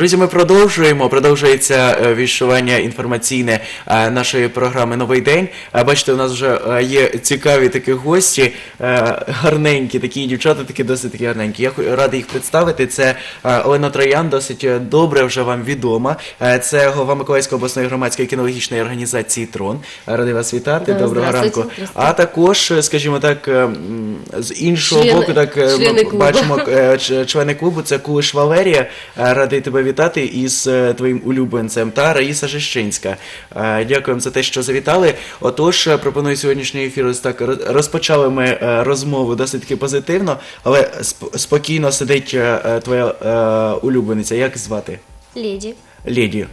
Друзі, ми продовжуємо. Продовжується е, віщування інформаційне е, нашої програми Новий день. Е, Бачите, у нас вже є цікаві такі гості, гарненькі, такі дівчата, такі досить такі гарненькі. Я радий їх представити. Це Олена Троян, досить добре вже вам відома. Це голова Миколаївської обласної громадської кінологічної організації Трон. Радий вас вітати. Доброго ранку. А також, скажімо так, з іншого Члени- боку, так члени бачимо члени клубу. Це Кулиш Валерія. Радий тебе вітати із е, твоїм улюбленцем та Раїса Жещинська. Е, Дякуємо за те, що завітали. Отож, е, пропоную сьогоднішній ефір. Ось так розпочали ми розмову досить таки позитивно, але сп- спокійно сидить твоя улюблениця. Як звати? Леді. Леді.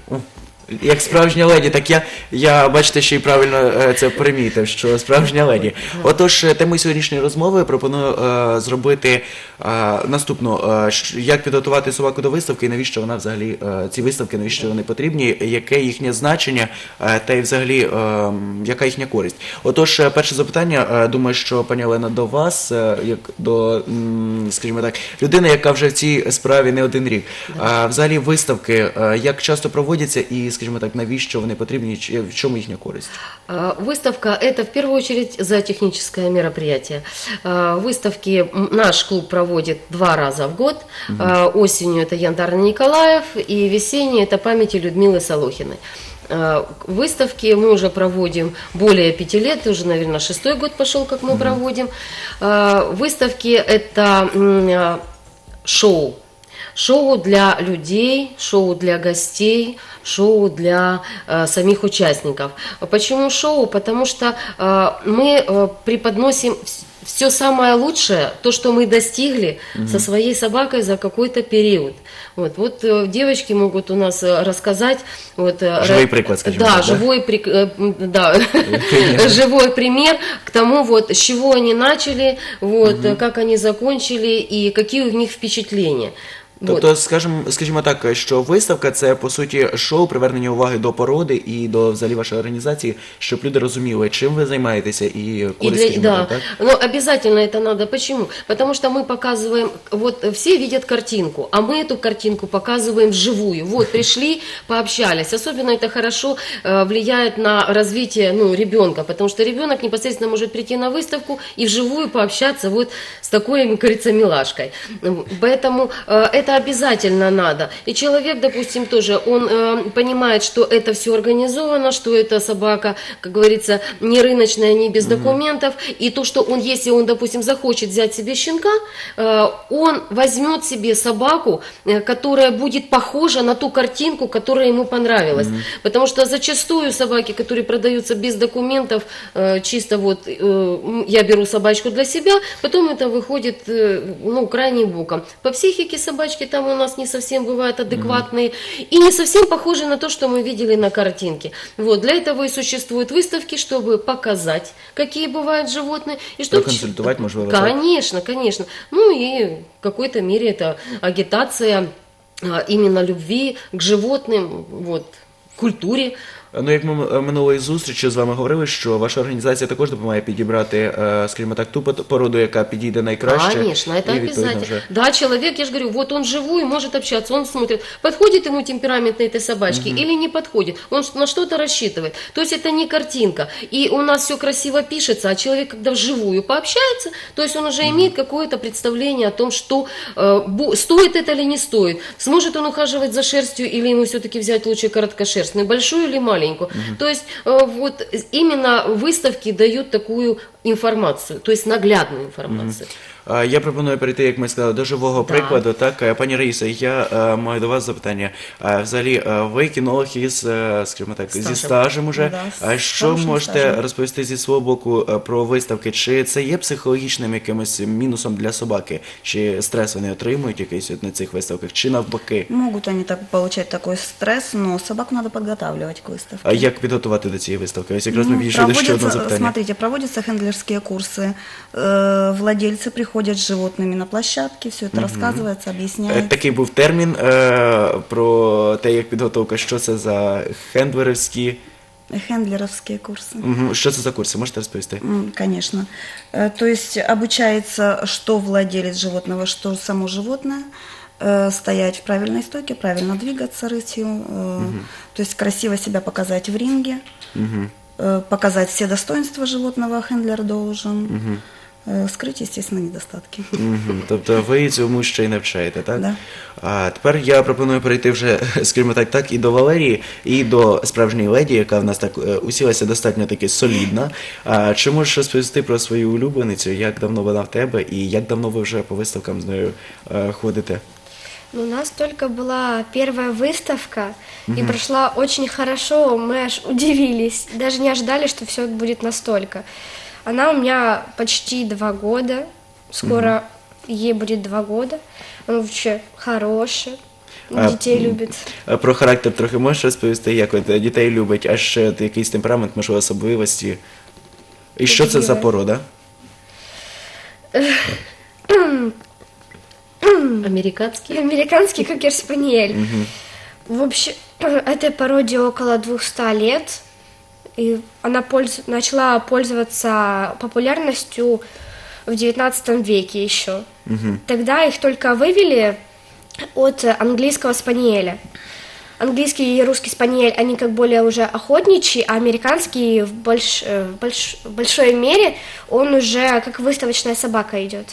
Як справжня леді, так я, я бачите, ще й правильно е, це примітив, що справжня леді. Отож, е, темою сьогоднішньої розмови пропоную е, зробити е, наступну: е, як підготувати собаку до виставки, і навіщо вона взагалі е, ці виставки, навіщо вони потрібні, яке їхнє значення, е, та й взагалі е, яка їхня користь. Отож, е, перше запитання, е, думаю, що пані Олена до вас, е, як до, м, скажімо так, людини, яка вже в цій справі не один рік. А взагалі виставки, е, як часто проводяться, і скажімо так, навіщо вони потрібні, чи- в чому їхня користь? А, Выставка – это в первую очередь зоотехническое мероприятие. А, Выставки м, наш клуб проводит два раза в год. А, Осенью это Яндар Николаев, и весенней это памяти Людмилы Солохиной. А, Выставки мы уже проводим более пяти лет, уже, наверное, шестой год пошел, как мы проводим. А, Выставки – это м, а, шоу. Шоу для людей, шоу для гостей, шоу для э, самих участников. Почему шоу? Потому что э, мы э, преподносим все самое лучшее, то, что мы достигли со своей собакой за какой-то период. Вот, вот э, девочки могут у нас э, рассказать. Вот, э, Живой ра- приклад, скажем да, так, да? живой, э, м, да, живой пример к тому, вот, с чего они начали, вот, э, как они закончили и какие у них впечатления. Вот. Тобто, скажімо, скажімо так, що виставка це по суті шоу привернення уваги до породи і до взагалі вашої організації, щоб люди розуміли, чим ви займаєтеся і И користь, для, скажімо да, так, так? но обязательно это надо. Почему? Потому что мы показываем, вот все видят картинку, а мы эту картинку показываем вживую. Вот пришли, пообщались. Особенно это хорошо э, влияет на развитие ну, ребенка, потому что ребенок непосредственно может прийти на выставку и вживую пообщаться вот с такой, как говорится, милашкой. М, Поэтому э, это обязательно надо. И человек, допустим, тоже, он э, понимает, что это все организовано, что эта собака, как говорится, не рыночная, не без документов, и то, что он, если он, допустим, захочет взять себе щенка, э, он возьмет себе собаку, э, которая будет похожа на ту картинку, которая ему понравилась. Потому что зачастую собаки, которые продаются без документов, э, чисто вот э, я беру собачку для себя, потом это выходит э, ну, крайним боком. По психике собачки там у нас не совсем бывают адекватные и не совсем похожи на то, что мы видели на картинке. Вот, для этого и существуют выставки, чтобы показать, какие бывают животные. И чтобы Проконсультовать, можливо, так? Конечно, конечно. Ну и в какой-то мере это агитация а, именно любви к животным, вот, культуре. Ну, як ми е, минулої зустрічі з вами говорили, що ваша організація також допомагає підібрати, е, скажімо так, ту пот- породу, яка підійде найкраще. Конечно, это і, відповідно, обязательно. вже- Да, человек, я же говорю, вот он живой, может общаться, он смотрит, подходит ему темперамент на этой собачке или не подходит, он ш- на что-то рассчитывает. То есть это не картинка. И у нас все красиво пишется, а человек, когда вживую пообщается, то есть он уже имеет какое-то представление о том, что э, бу- стоит это или не стоит, сможет он ухаживать за шерстью или ему все-таки взять лучше короткошерстную, большую или маленькую. То есть э, вот именно выставки дают такую информацию, то есть наглядную информацию. Е, Я пропоную перейти, як ми сказали, до живого Да. прикладу. Так, Е, пані Раїса, я е, маю до вас запитання. Е, Взагалі, е, ви кінолог із, е, скажімо так, зі Стажем. стажем уже. Да, з А що хорошим можете стажем. розповісти зі свого боку е, про виставки? Чи це є психологічним якимось мінусом для собаки? Чи стрес вони отримують якийсь от на цих виставках, чи навпаки? Могут они так получать такой стресс, но собаку надо подготавливать к выставке. А як підготувати до цієї виставки? Ось якраз ми Ну, підійшли до ще одного проводятся, запитання. смотрите, проводятся хендлерские курсы. Э, Владельцы приходят с животными на площадке, все это рассказывается, Е, объясняется. Такий був термін е, про те, як підготовка, що це за хендлерівські, Хендлеровские курсы. Мгм. що це за курси, можете розповісти? М, Конечно. Э, То есть обучается, что владелец животного, что само животное. э, стоять в правильной стойке, правильно двигаться рысью, э, то есть красиво себя показать в ринге, э, показать все достоинства животного хендлер должен, э, скрыть, естественно, недостатки. Мгм. Тобто ви цьому ще й навчаєте, так? Да. А тепер я пропоную перейти вже, скажімо так, так і до Валерії, і до справжньої леді, яка в нас так е, усілася достатньо таки солідна. А, чи можеш розповісти про свою улюбленицю, як давно вона в тебе, і як давно ви вже по виставкам з нею е, ходите? Ну, У нас только была первая выставка, и прошла очень хорошо, мы аж удивились, даже не ожидали, что все будет настолько. Она у меня почти два года, скоро ей будет два года, она вообще хорошая, А, детей любит. Е, Про характер трохи можеш розповісти, як от е, дітей любить, а ще от якийсь темперамент, можливо, особливості. І що це за Подібне. порода? Американский. Американский кокер-спаниель. В общем, этой породе около 200 лет, и она польз- начала пользоваться популярностью в 19 веке еще. Тогда их только вывели от английского спаниеля Английский и русский спаниель, они как более уже охотничьи, а американский в, больш- э, в больш- в большой мере, он уже как выставочная собака идет.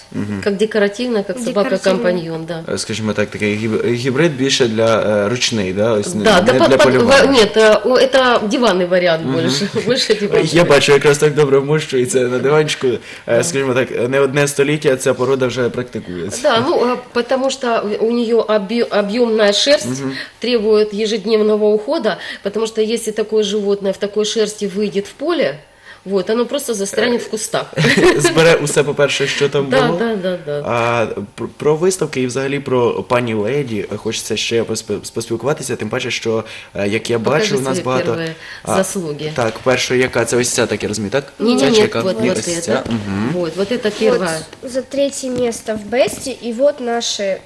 Как декоративно, как собака-компаньон, да. Е, Скажімо так, такий гіб- гібрид більше для е, ручний, да? Ось, не- Да, не да под- для под- полювання. во- нет, э, о, это диванный вариант больше. Больше диванный. Я бачу, якраз так добре вмощується на диванчику. Е, Скажімо так, не одне століття ця порода вже практикується. Да, ну, а, потому что у нее объемная шерсть требует ежедневного ухода, потому что если такое животное в такой шерсти выйдет в поле, вот, оно просто застрянет в кустах. Збере усе, по-перше, що там Да, було. да, да, да. А про, про виставки і взагалі про пані леді хочеться ще поспі- поспілкуватися, тим паче, що е, як я Покажи бачу, у нас свої багато перші заслуги. Так, перша яка це ось ця, так я розумію, так? Не, Ця не, чи нет, яка? вот, Ні, вот ось это. ця. Мгм. Вот, вот это первое. Вот за третье место в Бесте, и вот наши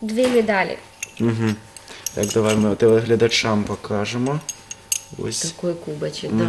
две медали. Мгм. Так, давай ми телеглядачам покажемо. Ось. Такой кубочек, да.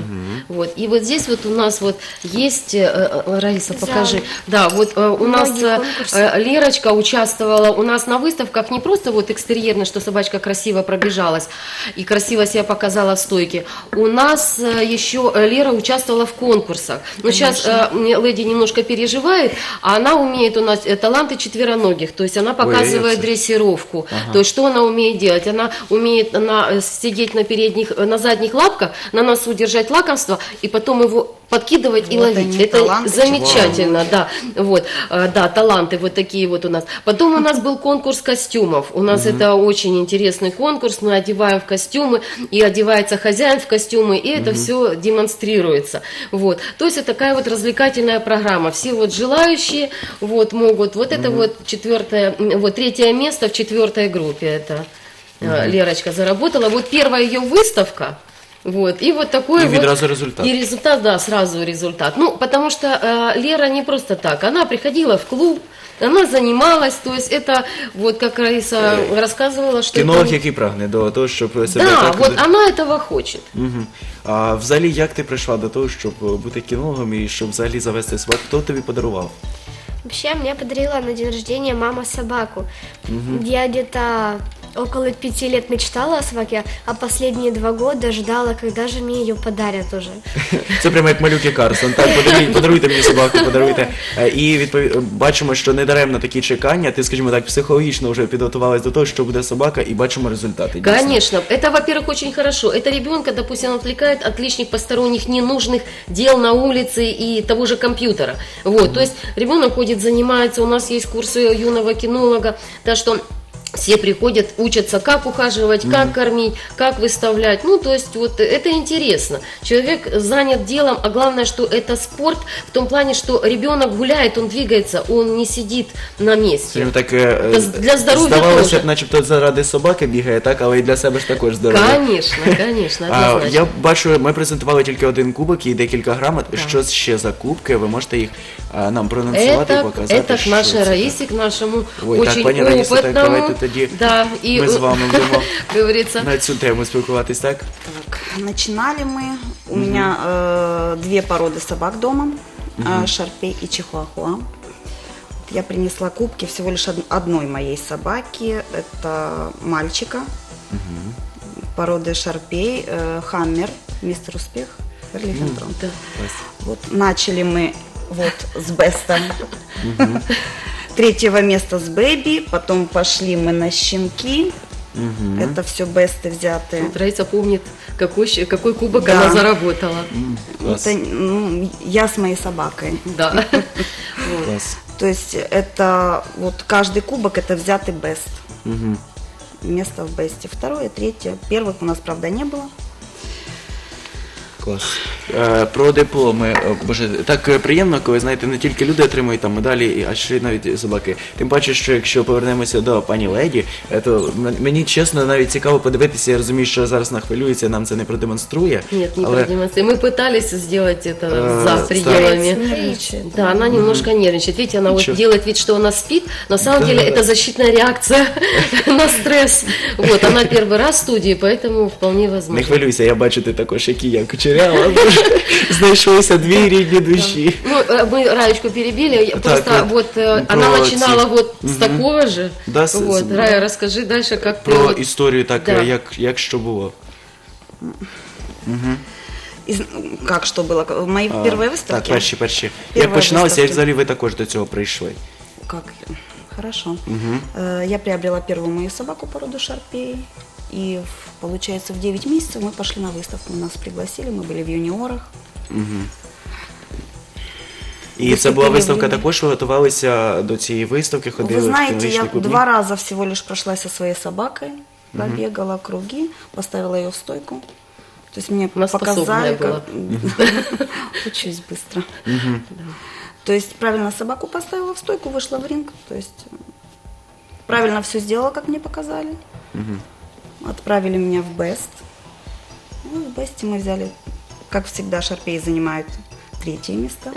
Вот. И вот здесь вот у нас вот есть, э, э, Раиса, покажи. Да, вот э, у нас Многие э, конкурсы. э, Лерочка участвовала у нас на выставках не просто вот экстерьерно, что собачка красиво пробежалась и красиво себя показала в стойке. У нас э, еще э, Лера участвовала в конкурсах. Но сейчас леди немножко переживает, а она умеет у нас э, таланты четвероногих, то есть она показывает это- дрессировку. То есть что она умеет делать? Она умеет на, э, сидеть на передних, э, на задних лапках, на носу держать лакомство и потом его подкидывать и Вот ловить. они, Это таланты замечательно, да. Вот, э, да, таланты вот такие вот у нас. Потом у нас был конкурс костюмов. У нас это очень интересный конкурс. Мы одеваем в костюмы, и одевается хозяин в костюмы, и это все демонстрируется. Вот. То есть это такая вот развлекательная программа. Все вот желающие вот могут. Вот это вот четвертое, вот третье место в четвертой группе. Это э, Лерочка заработала. Вот первая ее выставка. Вот, и вот такой И вот... відразу результат. И результат, да, сразу результат. Ну, потому что э, Лера не просто так. Она приходила в клуб, она занималась, то есть это, вот как Раиса рассказывала, что... Кінолог, это... який прагне до того, щоб себе Да, так... вот она этого хочет. Мгм. А взагалі, як ти прийшла до того, щоб е, бути кінологом і щоб взагалі завести собак? Хто тобі подарував? Вообще, мне подарила на день рождения мама собаку. Я где-то около пяти лет мечтала о собаке, а последние два года ждала, когда же мне ее подарят уже. Це прямо як малюки Карсон. Так, подаруйте, подаруйте мені собаку, подаруйте. Е, І відпові... бачимо, що не даремно такі чекання. Ти, скажімо так, психологічно вже підготувалась до того, що буде собака, і бачимо результати. дійсно. Конечно, это, во-первых, очень хорошо. Это ребенка, допустим, отвлекает от лишних посторонних ненужных дел на улице и того же компьютера. Вот, то есть ребенок ходит, занимается, у нас есть курсы юного кинолога, так что все приходят, учатся, как ухаживать, как кормить, как выставлять. Ну, то есть вот это интересно. Человек занят делом, а главное, что это спорт в том плане, что ребенок гуляет, он двигается, он не сидит на месте. Скажімо так, е, Та з- для здоров'я здавалося теж. б, начебто заради собаки бігає, так, але і для себе ж також здоров'я. Конечно, конечно, А, однозначно. я бачу, ми презентували тільки один кубок і декілька грамот. Що ще за кубки? Ви можете їх а, нам проанонсувати і Это, показати. это к що нашей це Раисе, к нашему Ой, так, очень пані Раїса, так, опытному. давайте тоді да, и, ми з вами будемо как говорится, на цю тему спілкуватись, так? Так, начинали мы. У меня э, две породы собак дома, э, Шарпей и Чихуахуа. Вот я принесла кубки всего лишь од- одной моей собаки. Это мальчика породы шарпей, э, хаммер, мистер успех, Эрлихентрон. Да. Вот начали мы вот с Беста. Третьего места с Бэби, потом пошли мы на щенки. Это все Бесты взятые. Вот Раиса помнит, какой, какой кубок Да. она заработала. Клас. Это ну, я с моей собакой. Да. То есть это вот каждый кубок это взятый бест. Место в бесте. Второе, третье. Первых у нас, правда, не было. Клас. Е, про дипломи. Е, Боже, так е, приємно, коли знаєте, не тільки люди отримують там медалі, і- а ще й навіть собаки. Тим паче, що якщо повернемося до пані леді, е, то м- мені чесно навіть цікаво подивитися. Я розумію, що зараз вона хвилюється, нам це не продемонструє. Нет, не але продемонстрировали. Мы пытались сделать это Э, за пределами. Нервничает. Да, она немножко нервничает. Видите, она вот Ничего. делает вид, что она спит. На самом Да, деле да, это да. защитная реакция на стресс. Вот, она первый раз в студии, поэтому вполне не возможно. хвилюйся, я бачу ти також, які я кучеряла. Боже, Знайшлися дві рідні душі. Ну, э, мы Раечку перебили, я Так, просто вот, вот э, про она начинала эти- вот с такого же. Да, с- вот, с- Рая, расскажи дальше, как ты Про вот- історію так, Да. е, як, як що було. Из- как что было? Мои А, первые Так, выставки? перші, перші. Перві Як починалося, як виставки. взагалі ви також до цього прийшли? Как? Хорошо. Э, Я приобрела первую мою собаку породу шарпей. И в- получается в 9 месяцев мы пошли на выставку. Нас пригласили, мы были в юниорах. І це була Виступили в виставка Рівні. також, ви готувалися до цієї виставки, ходили Вы в знаете, кінологічні я клуби? два раза всего лишь прошлась со своей собакой, побегала круги, поставила ее в стойку. То есть мне Она показали, способная как... Учусь быстро. То есть правильно собаку поставила в стойку, вышла в ринг. То есть э, правильно все сделала, как мне показали. Отправили меня в Бест. Ну, в Бесте мы взяли, как всегда, шарпеи занимают третье место.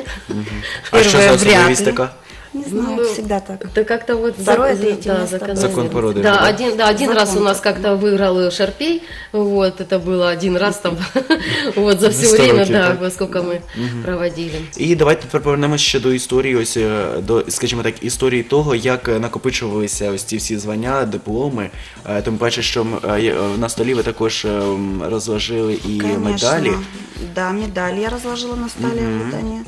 А що за особливість ли. така? Не знаю, Ну, всегда так. Да как-то вот Второе, за- третье да, место. закономерно. Закон породы Да, же, да? один, да, один Закон раз у нас такой. как-то выиграл Шарпей, вот, это было один раз там, вот, за все За сто время, років, да, так? во сколько мы проводили. І давайте тепер повернемося ще до історії, ось е, до, скажімо так, історії того, як е, накопичувалися ось ці всі звання, дипломи. Е, Тим паче, що м, е, є- е, на столі ви також е, м, розложили і медалі. Да, медали я разложила на столе. вот они.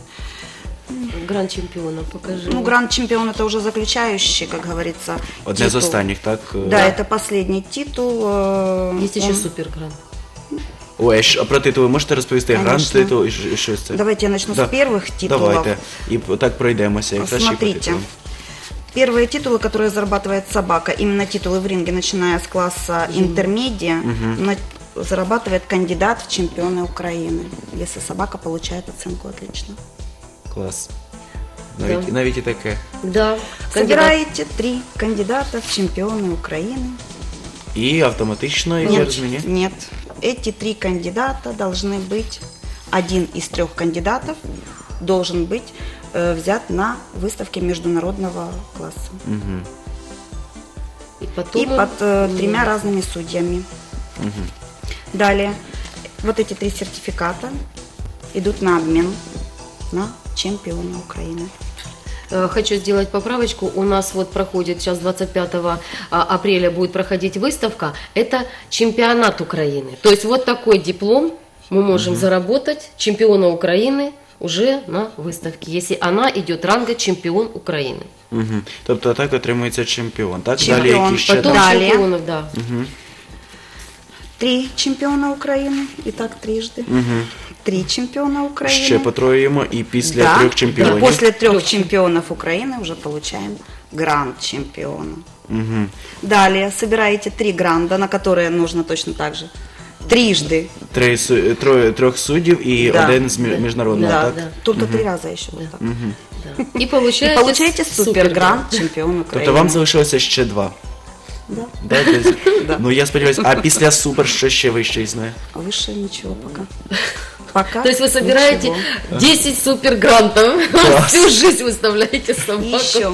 Гранд чемпиона покажи. Ну, гранд-чемпион это уже заключающий, как говорится, Одне з титул. останніх, так? Е, Да, это последний титул. э, Есть еще он- супер гранд. Ой, а що- а про титули можете розповісти? Конечно. Гранд титул і що- і що це? Давайте я начну Да. с первых титулов. Давайте. І п- так пройдемося. Якраз ще й по Смотрите, титулам. первые титулы, которые зарабатывает собака, именно титулы в ринге, начиная с класса интермедиа, на- зарабатывает кандидат в чемпионы Украины, если собака получает оценку отлично. Клас. Навіть, Да. навіть і таке. Да. кандидат. Собираете три кандидата в чемпионы Украины. І автоматично, як я розумію. нет. Эти три кандидата должны быть, один из трех кандидатов должен быть э, взят на выставке международного класса. И потом... И под э, тремя разными судьями. Далее, вот эти три сертификата идут на обмен на чемпиона Украины. Э, Хочу сделать поправочку. У нас вот проходит сейчас 25 а, апреля будет проходить выставка. Это чемпионат Украины. То есть вот такой диплом мы можем заработать чемпиона Украины уже на выставке, если она идет ранга чемпион Украины. Угу. Тобто так отримується чемпіон. Так, Чемпіон. далі які ще Потом там? Далее. чемпионов, да. Три чемпиона Украины, и так трижды. Три чемпиона Украины. Ще потроїмо і після Да, трьох чемпіонів. да, После трех Трех чемпионов Украины уже получаем гранд-чемпиона. Мгм. Далее собираете три гранда, на которые нужно точно так же трижды. Три, су- троє, трьох суддів і Да. один з мі- міжнародного, да, так? да. Только три раза еще вот так. да. И И получаете, получаете супер гранд чемпион Украины. Тобто вам залишилося ще два. Да. Да, десь? Ну я сподіваюся, а після супер що ще вище існує? Выше ничего пока. Пока. То есть вы собираете ничего. 10 супергрантов, всю жизнь выставляете собаку. еще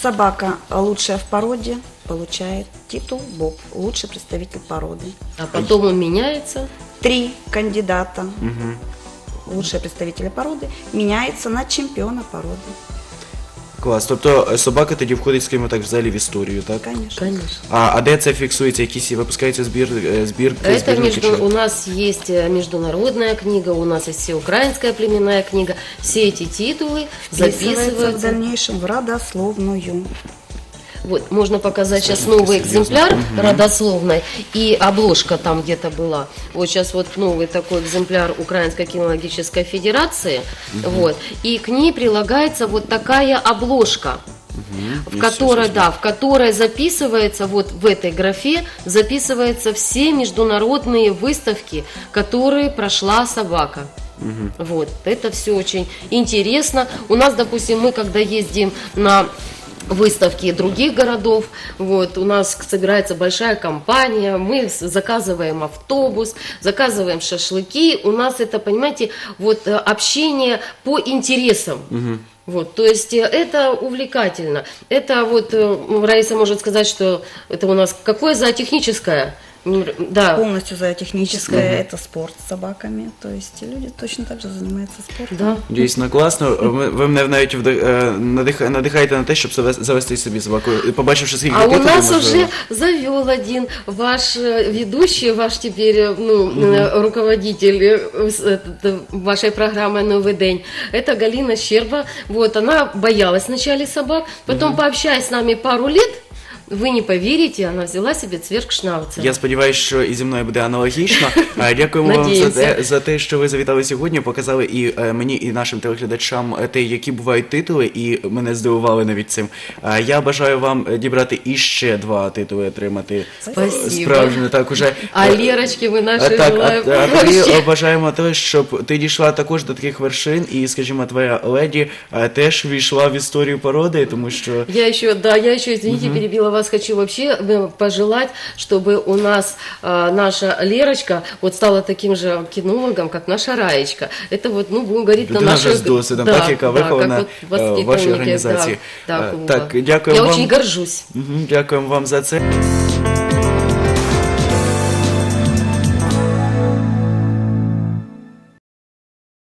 собака лучшая в породе получает титул Боб, лучший представитель породы. А потом он меняется. Три кандидата, лучшие представители породы, меняется на чемпиона породы. Клас. Тобто е, собака тоді входить, скажімо так, взагалі в історію, так? Конечно. Конечно. А, а де це фіксується? Якісь випускаються збір, е, збірки, Это збірники? между, чи- у нас есть э, международная книга, у нас есть всеукраинская племенная книга. Все эти титулы Вписывается в записываются. дальнейшем в родословную. Вот, можно показать сейчас новый экземпляр родословной, и обложка там где-то была. Вот сейчас вот новый такой экземпляр Украинской кинологической федерации, вот, и к ней прилагается вот такая обложка. В которой, да, в которой записывается, вот в этой графе записываются все международные выставки, которые прошла собака. Вот, это все очень интересно. У нас, допустим, мы когда ездим на выставки других городов. Вот, у нас собирается большая компания, мы заказываем автобус, заказываем шашлыки. У нас это, понимаете, вот э, общение по интересам. Вот, то есть э, это увлекательно. Это вот э, Раиса может сказать, что это у нас какое зоотехническое? М, Да, Полностью зоотехническое, это спорт с собаками. То есть люди точно так же занимаются спортом. да. Дійсно класно. Ви, ви мене навіть вдих- е, надих- надихаєте на те, щоб заве- завести собі собаку. І Побачивши скільки А у титулів, нас можливо. уже завел один ваш э, ведущий, ваш теперь э, ну, э, руководитель э, с- этот, э, вашей программы «Новый день». Это Галина Щерба. Вот, она боялась вначале собак, потом, пообщаясь с нами пару лет, вы не поверите, она взяла себе цверкшнауца. Я сподіваюся, що і зі мною буде аналогічно. Е, Дякуємо вам за те, за те, що ви завітали сьогодні. Показали і е, мені, і нашим телеглядачам е, те, які бувають титули, і мене здивували навіть цим. Е, Я бажаю вам е, дібрати іще два титули, отримати Спасибо. справжньо так уже. А Е, Лерочке мы А нашей так, а, а тобі е, бажаємо те, щоб ти дійшла також до таких вершин, і, скажімо, твоя леді е, теж війшла в історію породи, тому що Я еще, да, я еще, извините, перебила вас, хочу вообще э, пожелать, чтобы у нас э, наша Лерочка вот стала таким же кинологом, как наша Раечка. Это вот, ну, будем говорить на людина нашу... вже з досвідом, да, так, яка да, вихована как вот е, в вашій воспитанники, організації. Да, да, Е, клуба. Так, дякую Я вам. очень горжусь. Мгм, Дякуємо вам за це.